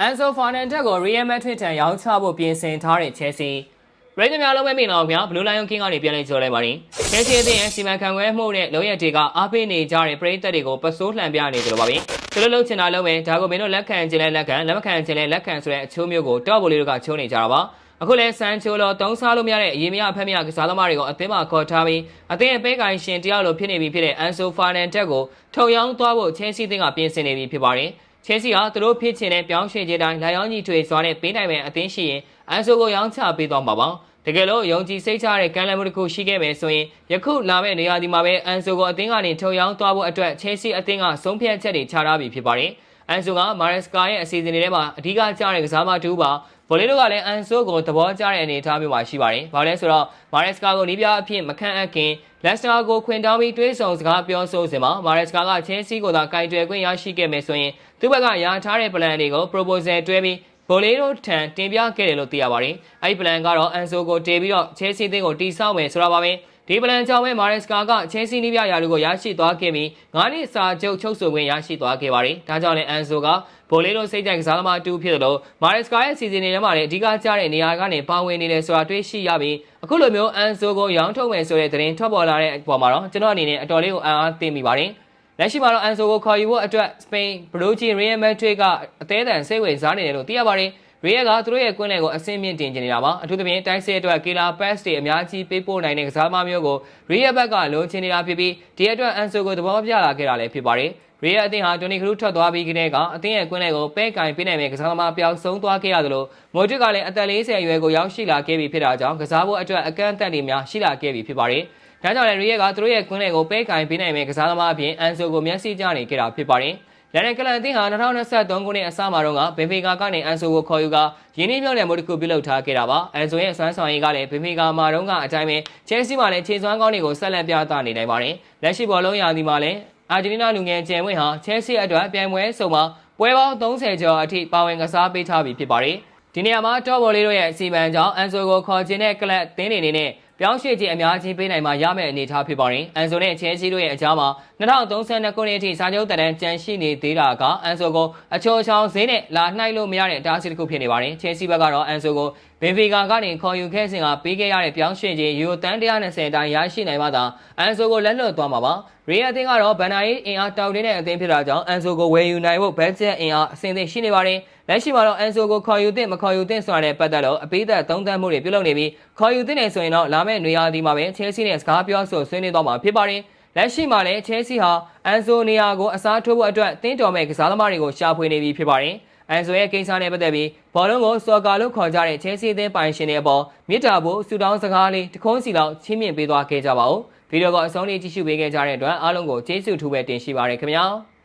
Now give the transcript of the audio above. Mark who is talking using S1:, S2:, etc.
S1: အန်ဆိုဖာနန်တက်ကိုရီယယ်မက်ထရစ်ထံရောင်းချဖို့ပြင်ဆင်ထားတဲ့ချဲစီပရိသတ်များလုံးပဲမိန်တော်ဗျာဘလူးလိုင်ယွန်ကင်းကနေပြန်လည်ကြော်လိုက်ပါရင်ချဲစီအသင်းရဲ့စီမံခန့်ခွဲမှုနဲ့လုံရက်တွေကအားပေးနေကြတဲ့ပရိသတ်တွေကိုပစိုးလှန်ပြနေကြလို့ပါဗျသူတို့လုံးချင်တာလုံးပဲဒါကိုမင်းတို့လက်ခံခြင်းနဲ့လက်ခံလက်မခံခြင်းနဲ့လက်ခံဆိုတဲ့အချိုးမျိုးကိုတောက်ပိုလေးတို့ကချိုးနေကြတာပါအခုလဲဆန်ချိုလောတုံးစားလို့မရတဲ့အရေးမရအဖက်မရကစားသမားတွေကိုအသင်းမှာခေါ်ထားပြီးအသင်းရဲ့ပဲကိုင်ရှင်တယောက်လိုဖြစ်နေပြီဖြစ်တဲ့အန်ဆိုဖာနန်တက်ကိုထုတ်ရောင်းသွားဖို့ချဲစီအသင်းကပြင်ဆင်နေပြီဖြစ်ပါတယ် ချဲစီဟာသူတို့ဖြစ်ချင်တဲ့ပြောင်းရွှေ့ခြင်းတိုင်းလာရောင်းကြီးထွေစွာနဲ့ပေးနိုင်မယ့်အသင်းရှိရင်အန်ဆိုကိုရောင်းချပေးသွားမှာပါတကယ်လို့ယုံကြည်စိတ်ချတဲ့ကမ်းလှမ်းမှုတစ်ခုရှိခဲ့မယ်ဆိုရင်ယခုလာမယ့်နေရာဒီမှာပဲအန်ဆိုကိုအသင်းကနေထုတ်ရောင်းသွားဖို့အတွက်ချဲစီအသင်းကဆုံးဖြတ်ချက်တွေချထားပြီးဖြစ်ပါတယ် အန်ဆိုကမာရက်စကာရဲ့အစီအစဉ်တွေထဲမှာအဓိကကျတဲ့ကစားမတူပါဗိုလ်လေးတို့ကလည်းအန်ဆိုကိုသဘောကျတဲ့အနေအထားမျိုးမှာရှိပါတယ်။ဘာလဲဆိုတော့မာရက်စကာကိုနီးပြအဖြစ်မခန့်အပ်ခင်လက်စတာကိုခွင်တောင်းပြီးတွေးဆောင်စကားပြောဆိုစဉ်မှာမာရက်စကာကချဲစီကိုသာကင်တွယ်ခွင့်ရရှိခဲ့မယ်ဆိုရင်သူ့ဘက်ကရာထားတဲ့ plan တွေကို proposal တွဲပြီးဗိုလ်လေးတို့ထံတင်ပြခဲ့တယ်လို့သိရပါတယ်။အဲဒီ plan ကတော့အန်ဆိုကိုတေပြီးတော့ချဲစီသင်းကိုတီဆောက်မယ်ဆိုတာပါပဲ။ ဒီပလန်ကြောင့်ပဲမာရက်စကာကချဲစီနီးပြရာလူကိုရရှိသွားခဲ့ပြီးငါးနှစ်စာချုပ်ချုပ်ဆိုခွင့်ရရှိသွားခဲ့ပါတယ်။ဒါကြောင့်လည်းအန်ဆိုကဗိုလ်လေးတို့စိတ်ကြိုက်ကစားသမားအတူဖြစ်တယ်လို့မာရက်စကာရဲ့စီစဉ်နေထဲမှာလည်းအဓိကကျတဲ့နေရာကနေပါဝင်နေတယ်ဆိုတာတွေ့ရှိရပြီးအခုလိုမျိုးအန်ဆိုကိုရောင်းထုတ်မယ်ဆိုတဲ့သတင်းထွက်ပေါ်လာတဲ့အပေါ်မှာတော့ကျွန်တော်အနေနဲ့အတော်လေးကိုအံ့အားသင့်မိပါတယ်။လက်ရှိမှာတော့အန်ဆိုကိုခေါ်ယူဖို့အတွက်စပိန်ဘရူဂျီရီယယ်မက်ဒရစ်ကအသေးအံစိတ်ဝင်စားနေတယ်လို့သိရပါတယ်။ ရီယက်ကသူတို့ရဲ့ကွင်းလယ်ကိုအဆင့်မြင့်တင်ကျင်နေတာပါအထူးသဖြင့်တိုက်စစ်အတွက်ကီလာပတ်စ်တွေအများကြီးပေးပို့နိုင်တဲ့ကစားသမားမျိုးကိုရီယက်ဘက်ကလိုချင်နေတာဖြစ်ပြီးဒီအတွက်အန်ဆိုကိုသဘောပြလာခဲ့တာလည်းဖြစ်ပါတယ်ရီယက်အသင်းဟာတိုနီခရူးထွက်သွားပြီးခင်းတဲ့ကအသင်းရဲ့ကွင်းလယ်ကိုပဲကင်ပေးနိုင်မဲ့ကစားသမားပျောက်ဆုံးသွားခဲ့ရတယ်လို့မိုဒရစ်ကလည်းအသက်40အရွယ်ကိုရောက်ရှိလာခဲ့ပြီဖြစ်တာကြောင့်ကစားဖို့အတွက်အကန့်အသတ်တွေများရှိလာခဲ့ပြီဖြစ်ပါတယ်ဒါကြောင့်လည်းရီယက်ကသူတို့ရဲ့ကွင်းလယ်ကိုပဲကင်ပေးနိုင်မဲ့ကစားသမားအပြင်အန်ဆိုကိုမျက်စိကျနေခဲ့တာဖြစ်ပါတယ် လန်ဒန်ကလန်အသင်းဟာ2023ခုနှစ်အစမှာတော့ဘင်ဖီကာကနေအန်ဆိုကိုခေါ်ယူကယင်းနှိမ့်မြောက်တဲ့မို့တစ်ခုပြုလုပ်ထားခဲ့တာပါအန်ဆိုရဲ့စွမ်းဆောင်ရည်ကလည်းဘင်ဖီကာမှာတော့ကအတိုင်းပဲချယ်ဆီမှာလည်းခြေစွမ်းကောင်းတွေကိုဆက်လက်ပြသနေနိုင်ပါတယ်လက်ရှိဘောလုံးရာသီမှာလည်းအာဂျင်တီးနားလူငယ်ကျယ်ဝင်းဟာချယ်ဆီအတွက်ပြိုင်ပွဲစုံမှာပွဲပေါင်း30ကျော်အထိပါဝင်ကစားပေးထားပြီးဖြစ်ပါတယ်ဒီနေရာမှာတော့ဘော်လေးတို့ရဲ့အစီအမံကြောင့်အန်ဆိုကိုခေါ်ခြင်းတဲ့ကလပ်အသင်းတွေအနေနဲ့ ပြောင်းရွှေ့ခြင်းအများကြီးပေးနိုင်မှာရမယ့်အနေအထားဖြစ်ပါတယ်။အန်ဆိုနဲ့ချဲစီတို့ရဲ့အကြားမှာ2032ခုနှစ်အထိစာချုပ်တန်တန်းကြန့်ရှိနေသေးတာကအန်ဆိုကိုအချိုးချောင်းဈေးနဲ့လာနှိုက်လို့မရတဲ့အတားအဆီးတစ်ခုဖြစ်နေပါတယ်။ချဲစီဘက်ကတော့အန်ဆိုကိုဘင်ဖီကာကနေခေါ်ယူခဲ့စဉ်ကပေးခဲ့ရတဲ့ပြောင်းရွှေ့ခြင်းယူတန်း120တိုင်းရရှိနိုင်မှသာအန်ဆိုကိုလက်လွတ်သွားမှာပါ။ရီယာအသင်းကတော့ဗန်နာရေးအင်အားတောက်တင်းတဲ့အသင်းဖြစ်တာကြောင့်အန်ဆိုကိုဝယ်ယူနိုင်ဖို့ဘတ်ဂျက်အင်အားအဆင်သင့်ရှိနေပါတယ်။လက်ရှိမှာတော့အန်ဆိုကိုခေါ်ယူသင့်မခေါ်ယူသင့်ဆိုတာနဲ့ပတ်သက်လို့အပိသက်သုံးသပ်မှုတွေပြုလုပ်နေပြီးခေါ်ယူသင့်နေဆိုရင်တော့လာမယ့်နေရာဒီမှာပဲချဲစီနဲ့စကားပြောဆိုဆွေးနွေးသွားမှာဖြစ်ပါတယ်။လက်ရှိမှာလည်းချဲစီဟာအန်ဆိုနေယာကိုအစားထိုးဖို့အတွက်တင်းတော်မဲ့ကစားသမားတွေကိုရှာဖွေနေပြီဖြစ်ပါတယ်။ အန်ဆိုရဲ့ကိစ္စနဲ့ပတ်သက်ပြီးဘောလုံးကိုစော်ကာလို့ခေါ်ကြတဲ့ချဲစီအသင်းပိုင်ရှင်တွေအပေါ်မြစ်တာဖို့ဆူတောင်းစကားလေးတခုံးစီလောက်ချင်းမြင့်ပေးသွားခဲ့ကြပါဦး။ဗီဒီယိုကအဆုံးလေးကြည့်ရှုပေးခဲ့ကြတဲ့အတွက်အားလုံးကိုကျေးဇူးထူးပဲတင်ရှိပါရခင်ဗျာ။